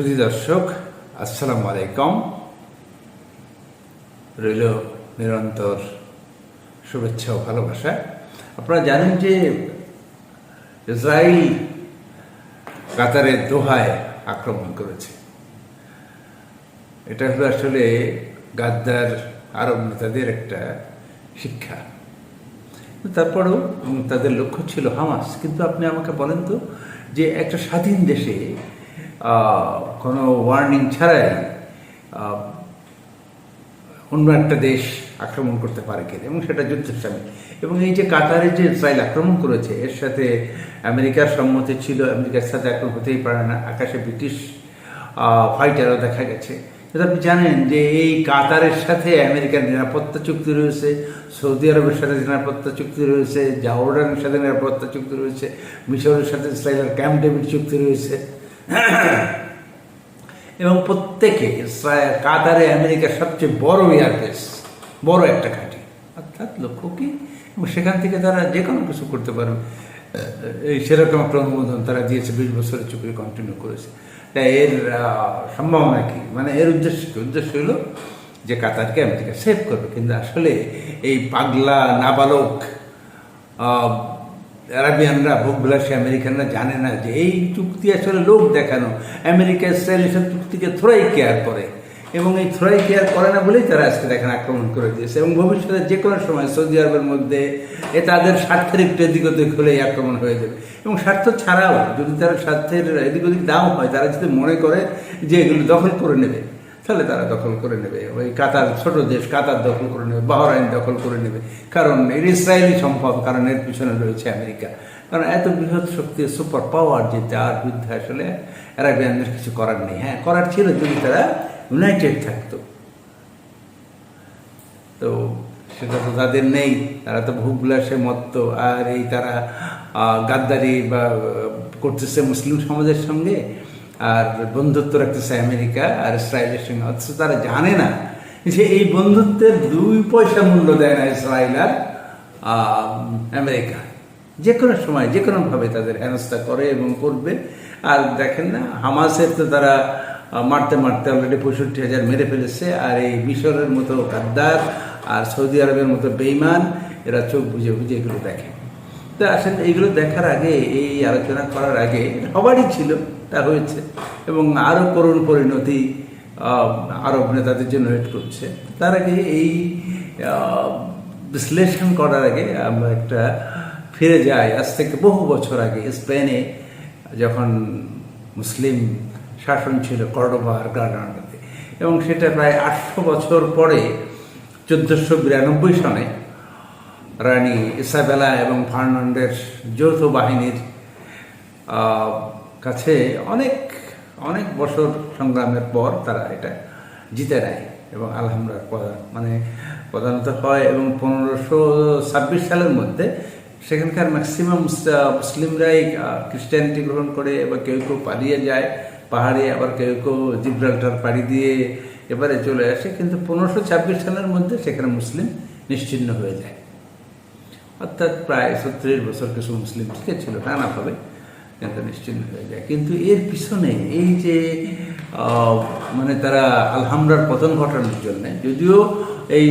সুধী দর্শক, আসসালামু আলাইকুম। রইল নিরন্তর শুভেচ্ছা ও ভালোবাসা। আপনারা জানেন যে ইসরায়েল কাতারের দোহায় আক্রমণ করেছে। এটা হলো আসলে গাদ্দার আরব নেতাদের একটা শিক্ষা। তারপরেও তাদের লক্ষ্য ছিল হামাস। কিন্তু আপনি আমাকে বলেন তো যে একটা স্বাধীন দেশে কোনো ওয়ার্নিং ছাড়াই অন্য একটা দেশ আক্রমণ করতে পারে কিনা, এবং সেটা যুদ্ধের সামনে এবং এই যে কাতারে যে ইসরায়েল আক্রমণ করেছে, এর সাথে আমেরিকার সম্মতি ছিল, আমেরিকার সাথে এখন হতেই পারে না, আকাশে ব্রিটিশ ফাইটারও দেখা গেছে। কিন্তু আপনি জানেন যে এই কাতারের সাথে আমেরিকার নিরাপত্তা চুক্তি রয়েছে, সৌদি আরবের সাথে নিরাপত্তা চুক্তি রয়েছে জাওর্ডানের সাথে নিরাপত্তা চুক্তি রয়েছে, মিশরের সাথে ইসরায়েলের ক্যাম্প ডেভিড চুক্তি রয়েছে। এবং প্রত্যেকে ইসরায়েল, কাতারে আমেরিকার সবচেয়ে বড় এয়ারবেস বড় একটা ঘাঁটি। অর্থাৎ লক্ষ্য কি? এবং সেখান থেকে তারা যে কোনো কিছু করতে পারবে। এই সেরকম একটা অনুমোদন তারা দিয়েছে, বিশ বছরের চুক্তি কন্টিনিউ করেছে। তাই এর সম্ভাবনা কি? মানে এর উদ্দেশ্য কি? উদ্দেশ্য হলো যে কাতারকে আমেরিকা সেভ করবে। কিন্তু আসলে এই পাগলা, নাবালক আরাবিয়ানরা, ভোগবিলাসী আমেরিকানরা জানে না যে এই চুক্তি আসলে লোক দেখানো। আমেরিকা ইসরায়েল এসব চুক্তিকে থ্রোই কেয়ার করে। এবং এই থ্রোই কেয়ার করে না বলেই তারা আজকে দেখেন আক্রমণ করে দিয়েছে। এবং ভবিষ্যতে যে কোনো সময় সৌদি আরবের মধ্যে এ তাদের স্বার্থের একটু এদিক ওদিক হলে আক্রমণ হয়ে যাবে। এবং স্বার্থ ছাড়াও যদি তারা স্বার্থের এদিক ওদিক দাম হয়, তারা যদি মনে করে যে এগুলো দখল করে নেবে তাহলে তারা দখল করে নেবে। ওই কাতার, ছোট দেশ কাতার দখল করে নেবে, বাহরাইন দখল করে নেবে। কারণ এর ইসরায়েলি সম্ভব, কারণ এর পিছনে রয়েছে আমেরিকা। কারণ এত বৃহৎ শক্তি সুপার পাওয়ার যে তার বিরুদ্ধে আসলে অ্যারাবিয়ানদের কিছু করার নেই। হ্যাঁ করার ছিল যদি তারা ইউনাইটেড থাকতো। তো সেটা তো তাদের নেই। তারা তো ভূবিলাসে মত্ত। আর এই তারা গাদ্দারি বা করতেছে মুসলিম সমাজের সঙ্গে। আর বন্ধুত্ব রাখতেছে আমেরিকা আর ইসরায়েলের সঙ্গে। অথচ তারা জানে না যে এই বন্ধুত্বের দুই পয়সা মূল্য দেয় না ইসরায়েল আর আমেরিকা। যে কোনো সময়, যে কোনোভাবে তাদের হেনস্থা করে এবং করবে। আর দেখেন না, হামাসের তো তারা মারতে মারতে অলরেডি পঁয়ষট্টি হাজার মেরে ফেলেছে। আর এই মিশরের মতো গাদ্দার আর সৌদি আরবের মতো বেইমান এরা চোখ বুঝে বুঝে এগুলো দেখে। তো আসলে এইগুলো দেখার আগে, এই আলোচনা করার আগে সবারই ছিল, তা হয়েছে। এবং আরও করুণ পরিণতি আরব নেতাদের জন্য ওয়েট করছে। তার আগে এই বিশ্লেষণ করার আগে আমরা একটা ফিরে যাই। আজ থেকে বহু বছর আগে স্পেনে যখন মুসলিম শাসন ছিল কর্ডোবা আর গ্রানাডাতে। এবং সেটা প্রায় আটশো বছর পরে, চোদ্দোশো বিরানব্বই সনে রানী ইসাবেলা এবং ফার্নান্ডের যৌথ বাহিনীর কাছে অনেক অনেক বছর সংগ্রামের পর তারা এটা জিতে নেয় এবং আলহামদুলিল্লাহ প্রধান মানে প্রধানত হয় এবং পনেরোশো ছাব্বিশ সালের মধ্যে সেখানকার ম্যাক্সিমাম মুসলিমরাই খ্রিস্টানিটি গ্রহণ করে, এবার কেউ কেউ পালিয়ে যায়, পাহাড়ে আবার কেউ কেউ জিব্রাল্টার পাড়ি দিয়ে এবারে চলে আসে, কিন্তু পনেরোশো ছাব্বিশ সালের মধ্যে সেখানে মুসলিম নিশ্চিহ্ন হয়ে যায়। অর্থাৎ প্রায় সত্তর বছর কিছু মুসলিম ঠিক ছিল নানাভাবে কিন্তু নিশ্চিন্ন হয়ে যায়। কিন্তু এর পিছনে এই যে মানে তারা আলহামরার পতন ঘটানোর জন্য, যদিও এই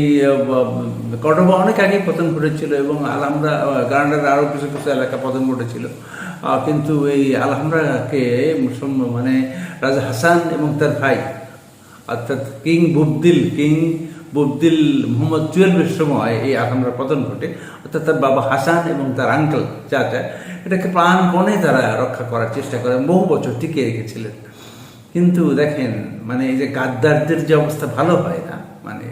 কটবা অনেক আগে পতন ঘটেছিল এবং আলহামরা গান্ডার আরও কিছু কিছু এলাকা পতন ঘটেছিল। কিন্তু এই আলহামরাকে মুসলমান মানে রাজা হাসান এবং তার ভাই, অর্থাৎ কিং বুবদিল, কিং বুবদিল মোহাম্মদ চুয়েলভের সময় এই আকামরার পতন ঘটে। অর্থাৎ তার বাবা হাসান এবং তার আঙ্কেল চাচা এটাকে প্রাণপণে তারা রক্ষা করার চেষ্টা করেন বহু বছর টিকে রেখেছিলেন। কিন্তু দেখেন মানে এই যে গাদ্দারদের যে অবস্থা ভালো হয় না মানে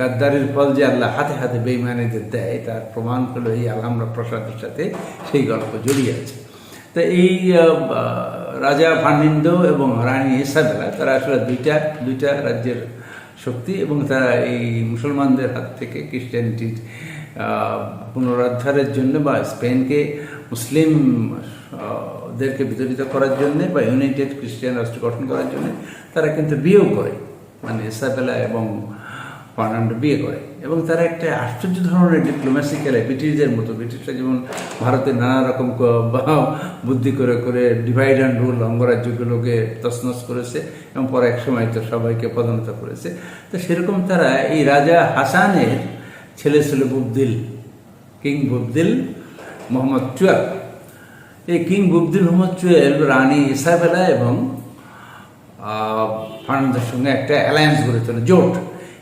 গাদ্দারির ফল যে আল্লাহ হাতে হাতে বেইমানিদের দেয়, তার প্রমাণ হলো এই আলহামরা প্রসাদের সাথে সেই গল্প জড়িয়ে আছে। তা এই রাজা ফার্নিন্দ এবং রানী ইসাবেলা, তারা আসলে দুইটা দুইটা রাজ্যের শক্তি এবং তারা এই মুসলমানদের হাত থেকে খ্রিস্টানিটির পুনরুদ্ধারের জন্য বা স্পেনকে মুসলিম দেরকে বিতরিত করার জন্য বা ইউনাইটেড খ্রিস্টান রাষ্ট্র গঠন করার জন্য তারা কিন্তু বিয়েও করে। মানে ইসাবেলা এবং ফার্নান্ডো বিয়ে করে। এবং তারা একটা আশ্চর্য ধরনের ডিপ্লোম্যাসি খেলে ব্রিটিশদের মতো ব্রিটিশরা যেমন ভারতের নানা রকম বুদ্ধি করে করে ডিভাইড অ্যান্ড রুল অঙ্গরাজ্যগুলোকে তছনছ করেছে এবং পরে এক সময় তো সবাইকে পদোন্নত করেছে। তো সেরকম তারা এই রাজা হাসানের ছেলে ছিল বুবদিল কিং বুবদিল মোহাম্মদ চুয়াব এই কিং বুবদিল মোহাম্মদ চুয়েল রানী ইসাবেলা এবং আহ, ফার্নান্ডোর সঙ্গে একটা অ্যালায়েন্স গড়ে তোলে জোট।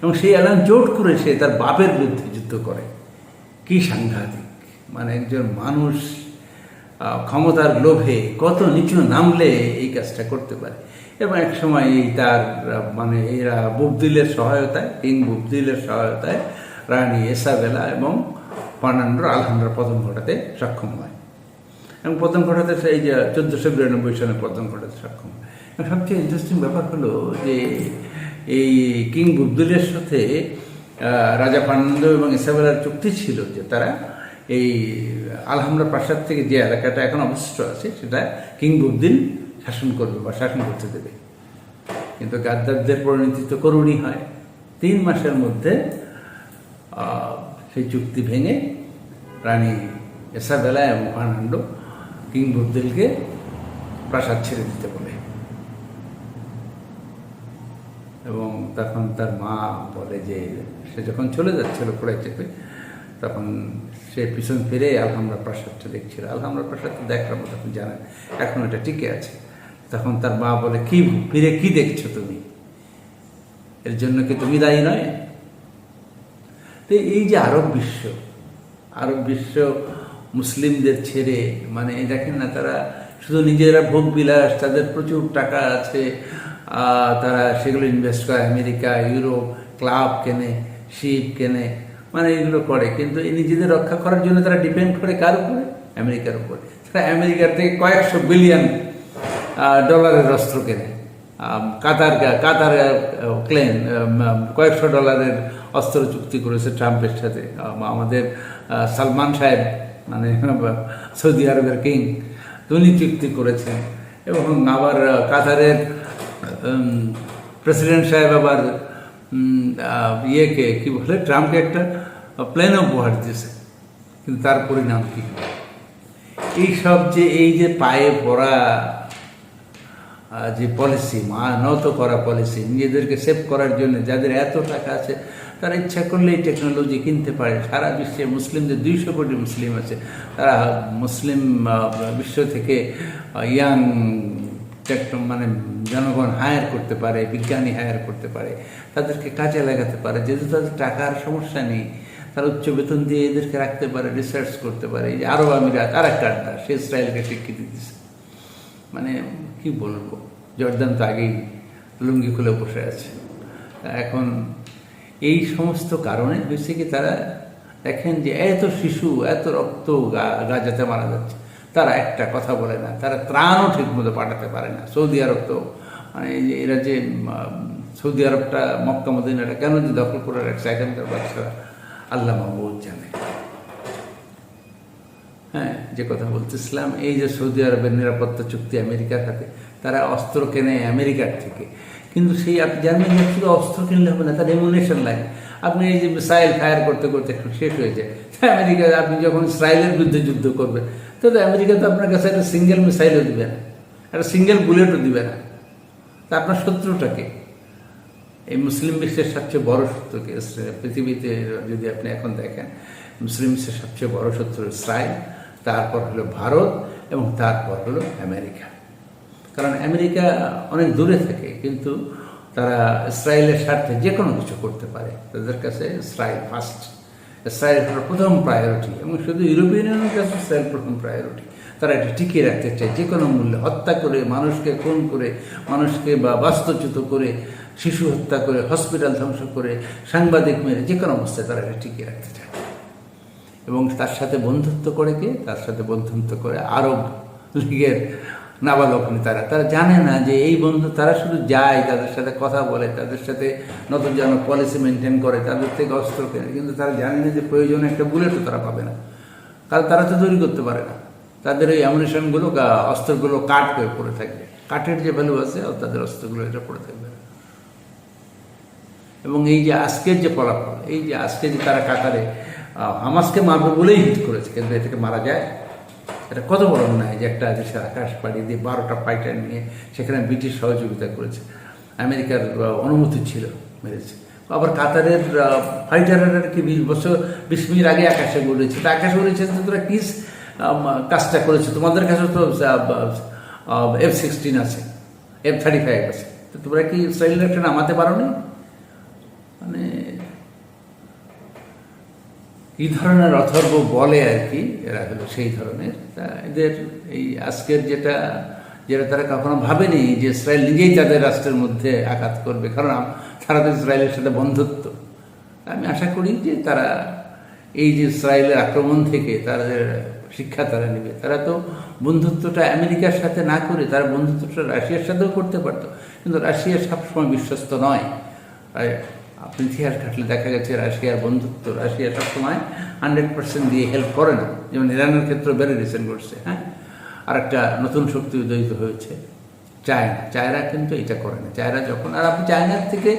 এবং সেই অ্যালায়েন্স জোট করে সে তার বাপের বিরুদ্ধে যুদ্ধ করে। কি সাংঘাতিক। মানে একজন মানুষ ক্ষমতার লোভে কত নিচু নামলে এই কাজটা করতে পারে। এবং এক সময় এই তার মানে এরা বুবদিলের সহায়তায়, কিং বুবদিলের সহায়তায় রানী এসাবেলা এবং ফার্নান্ডোর আলহামদার পতন ঘটাতে সক্ষম হয়। এবং পতন ঘটাতে সেই যে চোদ্দোশো বিরানব্বই সালে পতন ঘটাতে সক্ষম হয়। সবচেয়ে ইন্টারেস্টিং ব্যাপার হলো যে এই কিং বুবদুলের সাথে রাজা ফার্নান্ডো এবং ইসাবেলার চুক্তি ছিল যে তারা এই আলহামরা প্রাসাদ থেকে যে এলাকাটা এখন অবশিষ্ট আছে, সেটা কিং বুবদিল শাসন করবে বা শাসন করতে দেবে। কিন্তু গাদ্দারদের পরিণতি তো করুণই হয়। তিন মাসের মধ্যে সেই চুক্তি ভেঙে রানী এসাবেলা এবং ফার্নান্ডো কিং বুবদিলকে প্রাসাদ ছেড়ে দিতে বলে। এবং তখন তার মা বলে যে সে যখন চলে যাচ্ছিল পড়াই চেপে তখন সে পিছন ফিরে আলহামরা প্রাসাদটা দেখছিল। আলহামরা প্রাসাদ তো দেখার মতো আপনি জানেন এখন এটা টিকে আছে। তখন তার মা বলে, কি ফিরে কি দেখছ তুমি? এর জন্য কি তুমি দায়ী নয়? তো এই যে আরব বিশ্ব আরব বিশ্ব মুসলিমদের ছেড়ে মানে দেখেন না তারা শুধু নিজেরা ভোগ বিলাস, তাদের প্রচুর টাকা আছে তারা সেগুলো ইনভেস্ট করে আমেরিকা, ইউরোপ, ক্লাব কেনে, শিপ কেনে মানে এগুলো করে। কিন্তু এই নিজেদের রক্ষা করার জন্য তারা ডিপেন্ড করে কার উপরে? আমেরিকার উপরে। তারা আমেরিকার থেকে কয়েকশো বিলিয়ন ডলারের অস্ত্র কেনে। কাতার কাতার ক্লেন কয়েকশো ডলারের অস্ত্র চুক্তি করেছে ট্রাম্পের সাথে। আমাদের সালমান সাহেব মানে সৌদি আরবের কিং উনি চুক্তি করেছেন। এবং আবার কাতারের প্রেসিডেন্ট সাহেব আবার ইয়েকে কি বলে ট্রাম্পকে একটা প্লেন উপহার দিয়েছে। কিন্তু তার পরিণাম কি এই সব যে, এই যে পায়ে পড়া যে পলিসি মা, নত করা পলিসি নিজেদেরকে সেভ করার জন্য যাদের এত টাকা আছে, তারা ইচ্ছা করলেই টেকনোলজি কিনতে পারে। সারা বিশ্বে মুসলিমদের দুইশো কোটি মুসলিম আছে। তারা মুসলিম বিশ্ব থেকে ইয়াং মানে জনগণ হায়ার করতে পারে, বিজ্ঞানী হায়ার করতে পারে, তাদেরকে কাজে লাগাতে পারে। যেহেতু তাদের টাকার সমস্যা নেই, তারা উচ্চ বেতন দিয়ে এদেরকে রাখতে পারে রিসার্চ করতে পারে। এই যে আরব আমিরাত, আর একটা আড্ডা, সে ইসরায়েলকে স্বীকৃতি দিচ্ছে মানে কি বলব, জর্দান তো আগেই লুঙ্গি খুলে বসে আছে। এখন এই সমস্ত কারণে হয়েছে কি, তারা দেখেন যে এত শিশু, এত রক্ত গাজাতে মারা যাচ্ছে। তারা একটা কথা বলে না, তারা ত্রাণও ঠিক মতো পাঠাতে পারে না। সৌদি আরব তো মানে এরা যে সৌদি আরবটা, মক্কা, মদিনাটা কেন যে দখল করে রাখছে এখানকার বাচ্চারা আল্লাহ মাহবুদ জানে। হ্যাঁ যে কথা বলতেছিলাম, এই যে সৌদি আরবের নিরাপত্তা চুক্তি আমেরিকার হাতে, তারা অস্ত্র কেনে আমেরিকার থেকে। কিন্তু সেই আপনি জার্মানি শুধু অস্ত্র কিনলে হবে না, তার এমুনেশন লাগে। আপনি এই যে মিসাইল ফায়ার করতে করতে শেষ হয়ে যায়। আমেরিকা, আপনি যখন ইসরায়েলের বিরুদ্ধে যুদ্ধ করবেন তাহলে আমেরিকা তো আপনার কাছে একটা সিঙ্গেল মিসাইলও দিবে না, একটা সিঙ্গেল বুলেটও দিবে না। তা আপনার শত্রুটাকে এই মুসলিম বিশ্বের সবচেয়ে বড় শত্রুকে পৃথিবীতে যদি আপনি এখন দেখেন, মুসলিম বিশ্বের সবচেয়ে বড় শত্রু ইসরায়েল, তারপর হলো ভারত এবং তারপর হলো আমেরিকা। কারণ আমেরিকা অনেক দূরে থাকে, কিন্তু তারা ইসরায়েলের স্বার্থে যে কোনো কিছু করতে পারে। তাদের কাছে ইসরায়েল ফার্স্ট হলো প্রথম প্রায়োরিটি এবং শুধু ইউরোপিয়ান ইউনিয়নের কাছে ইসরায়েল প্রথম প্রায়োরিটি তারা এটা টিকিয়ে রাখতে চায়, যে কোনো মূল্যে হত্যা করে মানুষকে, খুন করে মানুষকে বা বাস্তুচ্যুত করে, শিশু হত্যা করে হসপিটাল ধ্বংস করে, সাংবাদিক মেরে, যে কোনো অবস্থায় তারা এটা টিকিয়ে রাখতে চায়। এবং তার সাথে বন্ধুত্ব করে কে? তার সাথে বন্ধুত্ব করে আরব লীগের নাবালক নেতারা তারা। জানে না যে এই বন্ধু তারা শুধু যায় তাদের সাথে কথা বলে তাদের সাথে নতুন যেন পলিসি মেনটেন করে তাদের থেকে অস্ত্র কেনে। কিন্তু তারা জানে না যে প্রয়োজনে একটা বুলেটও তারা পাবে না। কারণ তারা তো তৈরি করতে পারে না। তাদের ওই অ্যামুনেশনগুলো অস্ত্রগুলো কাঠ হয়ে পড়ে থাকবে। কাঠের যে ভ্যালু আছে তাদের অস্ত্রগুলো এটা পড়ে থাকবে। এবং এই যে আজকের যে ফলাফল এই যে আজকে যে তারা কাতারে আহ, হামাসকে মারবে বলেই হিট করেছে কিন্তু এটাকে মারা যায়। এটা কত বড় অন্যায় যে একটা দেশের আকাশ পাড়ি দিয়ে বারোটা পাইটার নিয়ে সেখানে ব্রিটিশ সহযোগিতা করেছে। আমেরিকার অনুমতি ছিল মেরেছে। আবার কাতারের ফাইটারের কি বিশ বছর, বিশ মিনিট আগে আকাশে উড়েছে তা আকাশে উড়েছে তো তোরা কি কাজটা করেছে? তোমাদের কাছে তো এফ সিক্সটিন আছে এফ থার্টি ফাইভ আছে। তো তোমরা কি ইসরায়েলের একটা নামাতে পারো নি মানে কি ধরনের অথর্ব বলে আর কি, এরা হলো সেই ধরনের। তা এদের এই আজকের যেটা যেটা তারা কখনো ভাবেনি যে ইসরায়েল নিজেই তাদের রাষ্ট্রের মধ্যে আঘাত করবে, কারণ তারা তো ইসরায়েলের সাথে বন্ধুত্ব। আমি আশা করি যে তারা এই যে ইসরায়েলের আক্রমণ থেকে তাদের শিক্ষা তারা নেবে। তারা তো বন্ধুত্বটা আমেরিকার সাথে না করে তারা বন্ধুত্বটা রাশিয়ার সাথেও করতে পারতো। কিন্তু রাশিয়া সবসময় বিশ্বস্ত নয়। আপনি ইতিহাস ঘাটলে দেখা গেছে রাশিয়ার বন্ধুত্ব, রাশিয়া সবসময় হান্ড্রেড পার্সেন্ট দিয়ে হেল্প করে না। যেমন ইরানের ক্ষেত্রে বেড়ে রিসেন্ট করছে হ্যাঁ? আর একটা নতুন শক্তি উদয়িত হয়েছে, চায়না। চায়না কিন্তু এটা করে না। চায়না যখন, আর আপনি চায়নার থেকে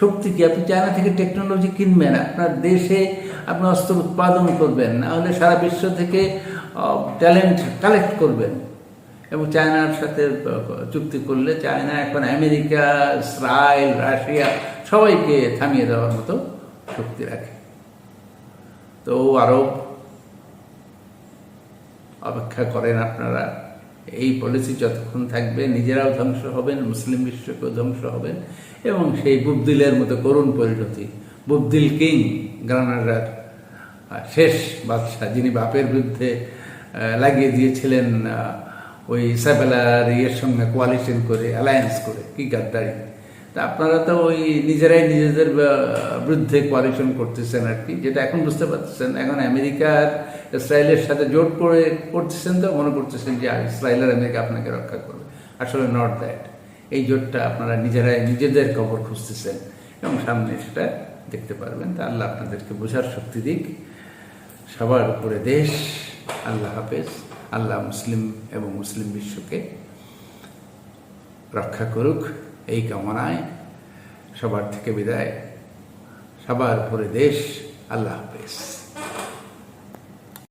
শক্তি কি? আপনি চায়না থেকে টেকনোলজি কিনবেন, আপনার দেশে আপনি অস্ত্র উৎপাদন করবেন নাহলে সারা বিশ্ব থেকে ট্যালেন্ট কালেক্ট করবেন। এবং চায়নার সাথে চুক্তি করলে চায়না এখন আমেরিকা, ইসরায়েল, রাশিয়া সবাইকে থামিয়ে দেওয়ার মতো শক্তি রাখে। তো আরব অপেক্ষা করেন আপনারা, এই পলিসি যতক্ষণ থাকবে, নিজেরাও ধ্বংস হবেন, মুসলিম বিশ্বকেও ধ্বংস হবেন, এবং সেই বুবদিলের মতো করুণ পরিণতি বুবদিল কিং, গ্রানাডার শেষ বাদশাহ যিনি বাপের বিরুদ্ধে লাগিয়ে দিয়েছিলেন ওই সাবেলার ইয়ের সঙ্গে কোয়ালিশন করে অ্যালায়েন্স করে, কি গাদ্দারি। তা আপনারা তো ওই নিজেরাই নিজেদের বিরুদ্ধে কোয়ালিশন করতেছেন আর কি, যেটা এখন বুঝতে পারতেছেন। এখন আমেরিকার ইসরায়েলের সাথে জোট করে করতেছেন তো, মনে করতেছেন যে ইসরায়েলের আমেরিকা আপনাকে রক্ষা করবে। আসলে নট দ্যাট এই জোটটা আপনারা নিজেরাই নিজেদের কবর খুঁজতেছেন এবং সামনে সেটা দেখতে পারবেন। তা আল্লাহ আপনাদেরকে বোঝার শক্তি দিক। সবার উপরে দেশ। আল্লাহ হাফেজ। আল্লাহ মুসলিম এবং মুসলিম বিশ্বকে রক্ষা করুক, এই কামনায় সবার থেকে বিদায়। সবার পরে দেশ আল্লাহ হাফেজ।